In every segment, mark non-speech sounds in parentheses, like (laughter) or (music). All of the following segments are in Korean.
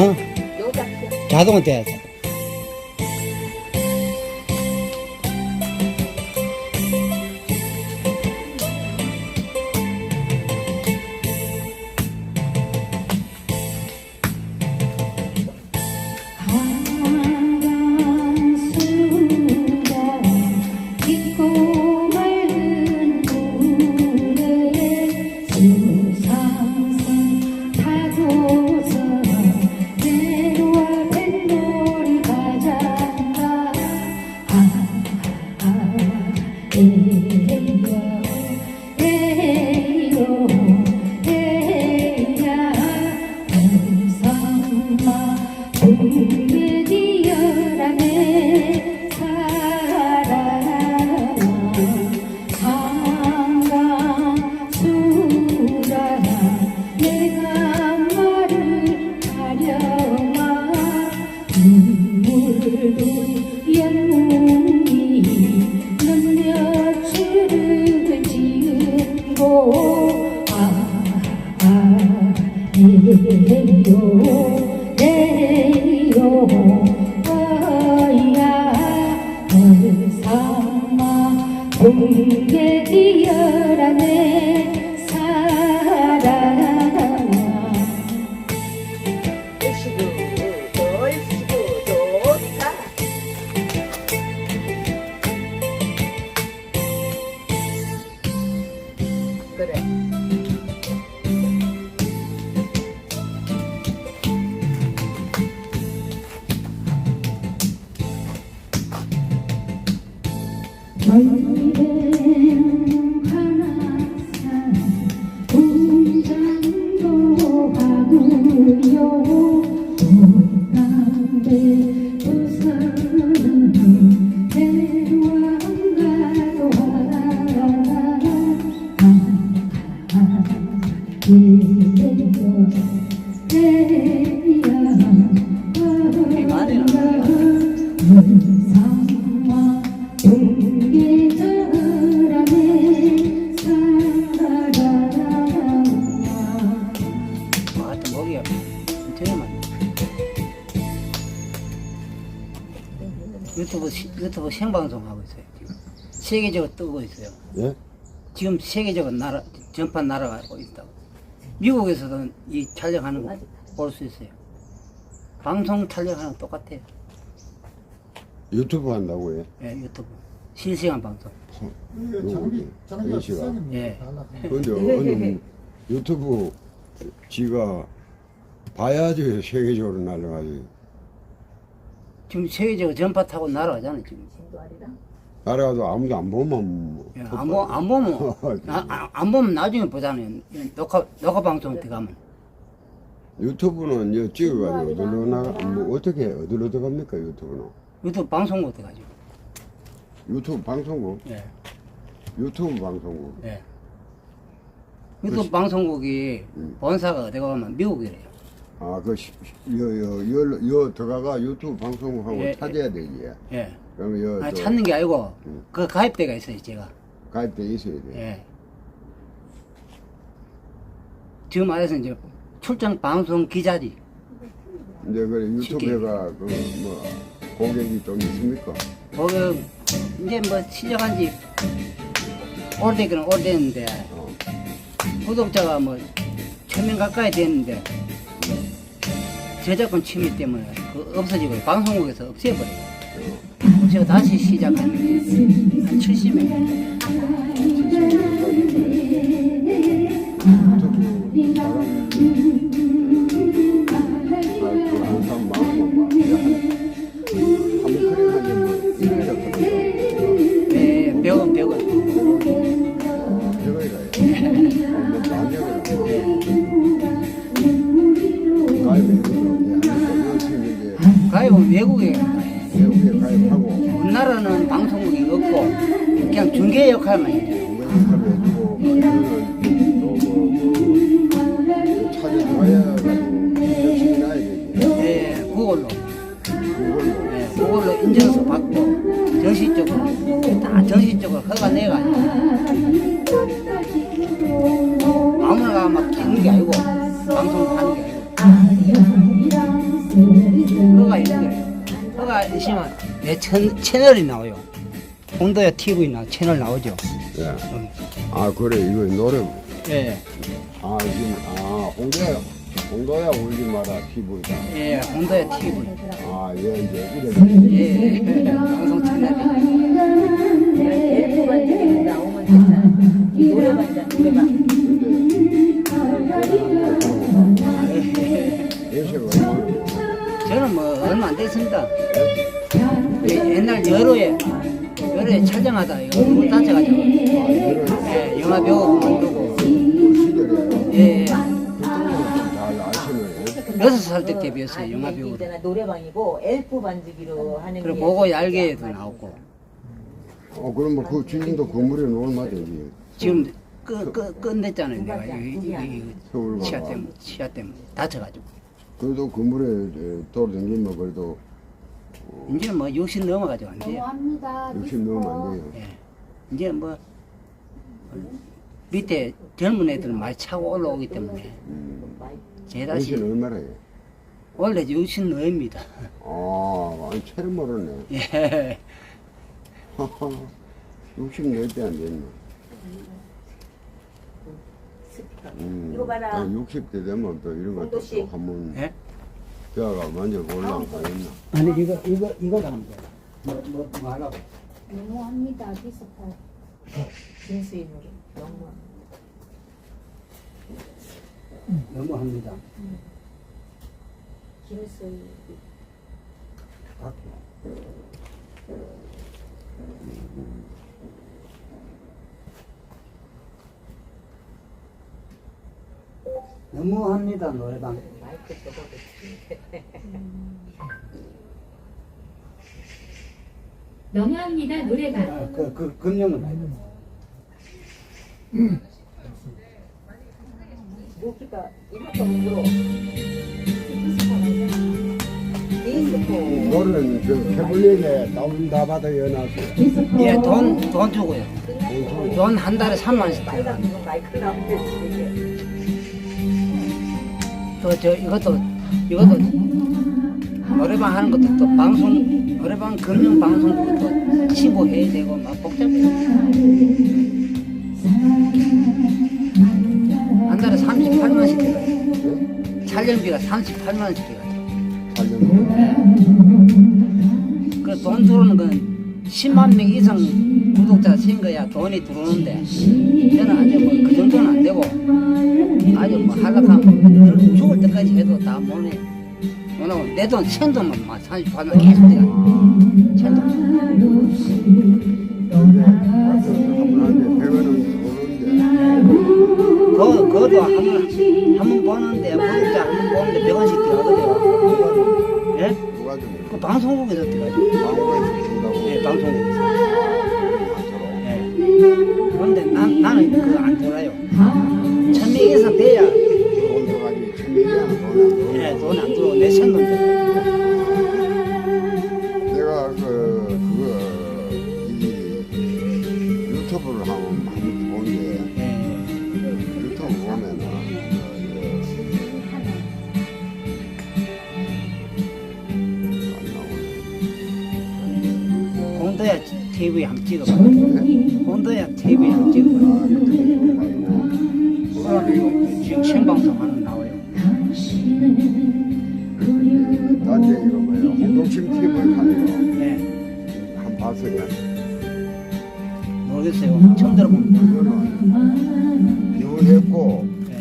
어? 자동은 돼야지. 뛰어라 내 Bye. 유튜브, 시- 유튜브 생방송 하고 있어요. 지금. 세계적으로 뜨고 있어요. 예? 지금 세계적으로 나라, 전판 날아가고 있다고. 미국에서도 이 촬영하는 거 볼 수 있어요. 방송 촬영하는 거 똑같아요. 유튜브 한다고 해? 예, 유튜브. 실시간 방송. 누구지? 연씨가. 예. 근데 (laughs) 어느 유튜브 지가 봐야지 세계적으로 날아가지. 지금 세계적으로 전파 타고 날아가잖아요, 지금. 날아가도 아무도 안 보면 뭐 예, 안, 보, 안 보면, (laughs) 아, 아, 안 보면 나중에 보잖아요. 녹화, 녹화 방송 들어가면. 유튜브는 여 찍어가지고 어디로 나가 뭐 어떻게 어디로 들어갑니까 유튜브는? 유튜브 방송국 돼가지고. 유튜브 방송국 예, 유튜브 방송국 예. 유튜브 방송국이 음. 본사가 어디 가면 미국이래요. 아그여여 여 들어가가 유튜브 방송국하고 예, 찾아야 되지. 예. 그러면 여 아, 저 찾는 게 아니고, 음. 그 가입대가 있어요, 제가. 가입돼 있어야 돼. 예. 지금 말해서 이제 출장 방송 기자지. 이제 그 쉽게. 유튜브가 그 뭐 고객이 좀 있습니까? 거기 이제 뭐 시작한 지 오래되기는 오래됐는데 어. 구독자가 뭐 천 명 가까이 됐는데 저작권 침해 때문에 그 없어지고 방송국에서 없애버려요. 제가 다시 시작하는 게한 70명. 중개 역할만 예, 그걸로. 인증서 받고 정식적으로 다 정식적으로 허가 내가 아무나 막 찍는 게 아니고 방송 하는 게 아니고. 아리랑 하시면 내 채, 채널이 나와요. 홍도야 TV 나 채널 나오죠. 예. 아 그래 이거 노래 예, 아 지금 아 홍도야 홍도야 울지 마라 TV다. 예, 홍도야 TV. 아예 이제 이래. 예, 방송 나오면. 노래방이다 노래방. 예시가 얼마나 저는 뭐 얼마 안 됐습니다. 예, 옛날 여로에 여로에 촬영하다 이거 물 다쳐가지고. 예, 영화 배우 만들고. 예, 예. 여섯 살 때 데뷔했어요 영화 배우로. 있잖아, 노래방이고 엘프 반지기로 하는 그리고 게 보고 얄개에도 나오고. 어 그럼 뭐그 주인도 건물에 얼마든지 지금 끝, 끝, 끝냈잖아요 내가. 이거, 이거, 이거 치아. 때문에 치아 때문에 다쳐가지고. 그래도 건물에 돌아다니면 그래도 이제 뭐60 넘어가지고 안 돼요. 너무합니다. 60 넘으면 안 돼요. 예. 이제 뭐 밑에 젊은 애들은 많이 차고 올라오기 때문에 제 다시 당신 얼마나 해? 원래 60 넘입니다. 아, 아니 채를 모르네. 예. (laughs) 60몇 대안 됐네. 음, 이거 봐라. 60대 되면 또 이런 것도 홍도 씨. 또 한번 예? 대화가 먼저 올라가겠나. 아니 이거 이거 이거 하면 돼. 뭐뭐 뭐 하려고? 너무합니다. 김수희 노래 너무 너무 합니다. 김수희 너무 합니다 노래방. 마이크 저거 너무합니다. 노래방. 아, 그, 그 금령은 아니고. 모기가 이것도 물어 노래는 저 태블릿에 다운다 받아 연하고 예, 돈, 돈 주고요. 돈 한 달에 3만 원씩. 빨간 마이크 또, 저, 이것도, 이것도, 노래방 하는 것도 또 방송, 노래방 금융 방송국도 또 신고해야 되고, 막 복잡해요. 한 달에 38만 원씩 들어가요. 촬영비가 38만 원씩 들어가요. 살면 그돈 들어오는 건 10만 명 이상 구독자 생겨야 돈이 들어오는데, 저는 아직 뭐그 정도는 안 되고, 아주 뭐 하락하 못해. 왜냐면 내돈 천돈만 막 38만 계속 들어가. 천돈. 그, 그것도 한 번, 한번 보는데, 구독자 한번 보는데 100원씩 들어가거든요. 예? 그 방송국에서 들어가죠. 예, 방송국에서. 예. 그런데 난, 나는 그거 안 들어요. 홍도야 TV 한번 찍어봐. 아, 유튜브 말고 그럼 지금 생방송 하는 나와요. 딴데 이거 뭐야 홍동심 TV를 하네요. 네. 한 봤어요. 모르겠어요. 처음 들어봅니다. 이거는 비혼했고 네.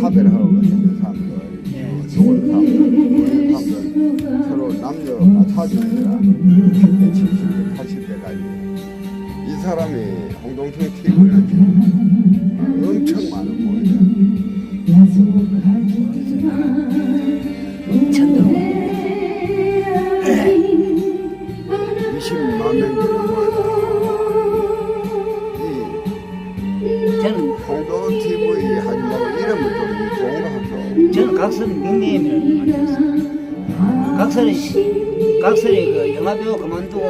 사별하고 있는 사람들, 예. 죽은 사람들, 죽은 사람들 서로 남녀 마사지니라 70대, 80대까지 이 사람이 홍동성 TV를 시- 각설이 그 영화 배우 그만두고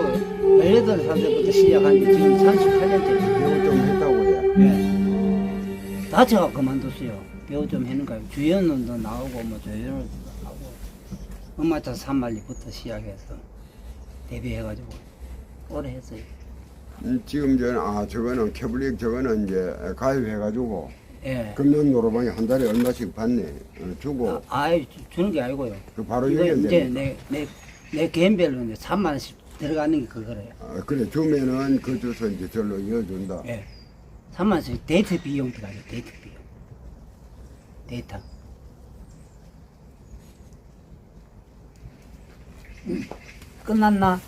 18살 때부터 시작한 지 지금 38년째. 배우 좀 했다고 해. 예. 다쳐가 그만뒀어요. 배우 좀 했는가요? 주연도 나오고 뭐 조연도 나오고 엄마차 산말리부터 시작해서 데뷔해가지고 오래 했어요. 음, 지금 저는 아 저거는 캐블릭 저거는 이제 가입해가지고 예. 금년 노래방에 한 달에 얼마씩 받네 어, 주고 아, 주- 주는 게 아니고요. 그 바로 이거 이제 내, 내, 내 개인별로 이제 3만 원씩 들어가는 게 그거래요. 아, 그래 주면은 그 주소 이제 절로 이어준다 예. 3만 원씩 데이트 비용 들어가죠. 데이트 비용. 데이터. 음, 끝났나?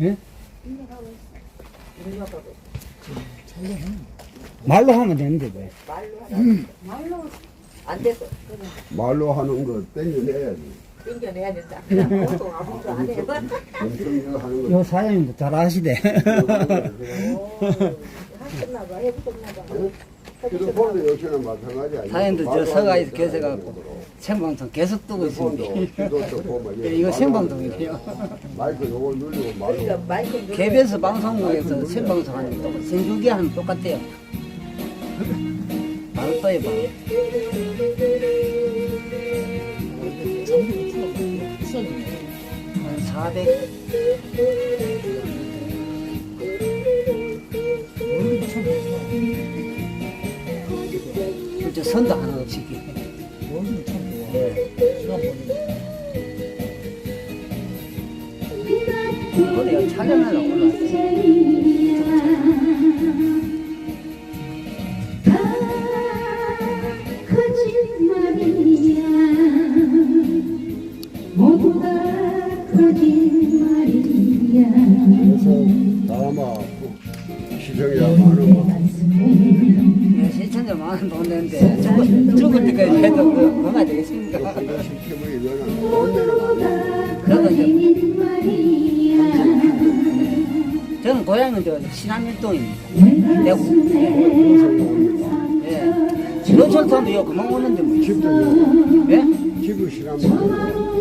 예? 말로 하면 되는데 왜? 안 됐어. 말로 하는 거 땡겨내야지 땡겨내야 된다. 그냥 보통 아무것도 안 해. 엄청 이거 하는 거 요 사장님도 잘 아시대. 하셨나 봐. 해보셨나 봐. 휴대폰도 요새는 마찬가지 아니야 사장님도 저 서가에서 계세갖고 생방송 계속 뜨고 있습니다. 예, 이거 생방송이에요. 마이크 요걸 누르고 그러니까 마이크 KBS 방송국에서 생방송 하는 거 생중계 하면 똑같아요. 떠요, 바로. 한 400. 저 선도 하나 없이. 예. 어디가 촬영하려고 올라왔어요. 그래서 다마 시청자 많은 거 예, 시청자 많은 동네인데 죽을, 죽을 때까지 해도 그, 그만 되겠습니까? 이거는 거짓말이야 저는 고향은 저 신안일동입니다. 대구. 예. 예. 노철선도 이거 그만 오는데 뭐. 집도 요 예? 집을 먹고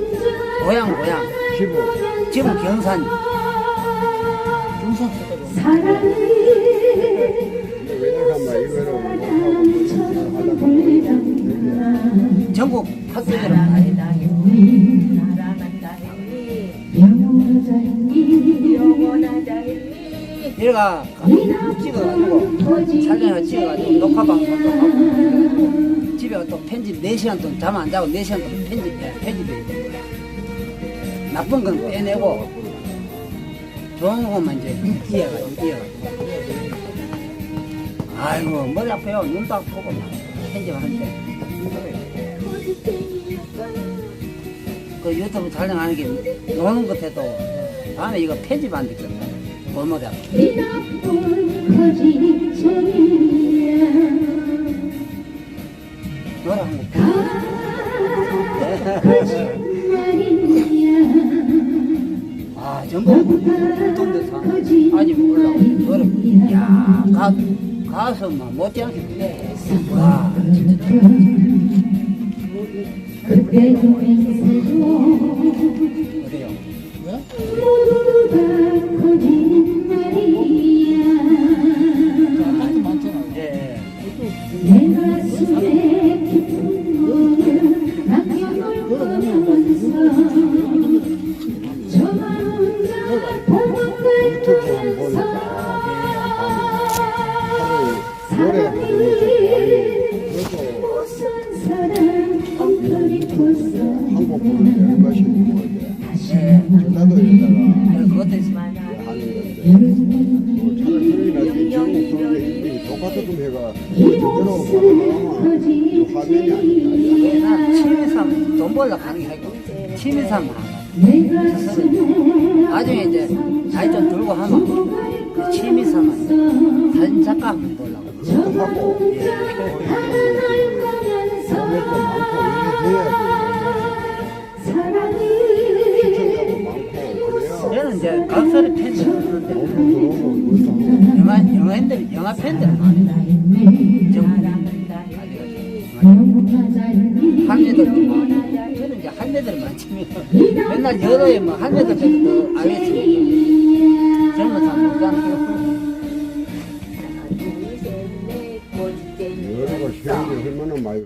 고향, 고향. 집을 지금 경산. 전국 했니? 얘가 찍어가지고 촬영을 찍어가지고 녹화 방송도 하고 집에 또 편집 4시간 동안 잠 안 자고 4시간 동안 편집해 편집해 나쁜 건 빼내고 좋은 것만 이제 이어가지고 이어가지고 아이고 머리 아파요. 눈도 아프고 막 편집하는데. 그 유튜브 촬영하는 게 노는 것 해도 다음에 이거 편집 안 되거든. 골머리 아파. 이 나쁜 거짓말이야 노래 한곡 전국 동대사 아직 몰라. 노래, 야, 가, 막 못지않게 부르네. 와, 진짜 그래요. 모 예. 예, 있으면 하는 건데 차라리 전국 그런데 똑같은 해가 제대로 바라보면 화면이 아니다 나 취미삼 돈 벌러 가는 게 아니고 취미삼 나중에 이제 나이 좀 들고 하면 그 취미삼 사진 작가 한번 보려고. 하고 살 이제 각설의 팬들 없는데 영화, 영화인들, 영화 팬들? 할매들 저는 이제 할매들만 치면 맨날 여러에 뭐 할매들 저도 알겠습니다. 젊은 사람 없잖아요. 하나 둘셋넷 번째 여러 걸 시행이 얼마나 많이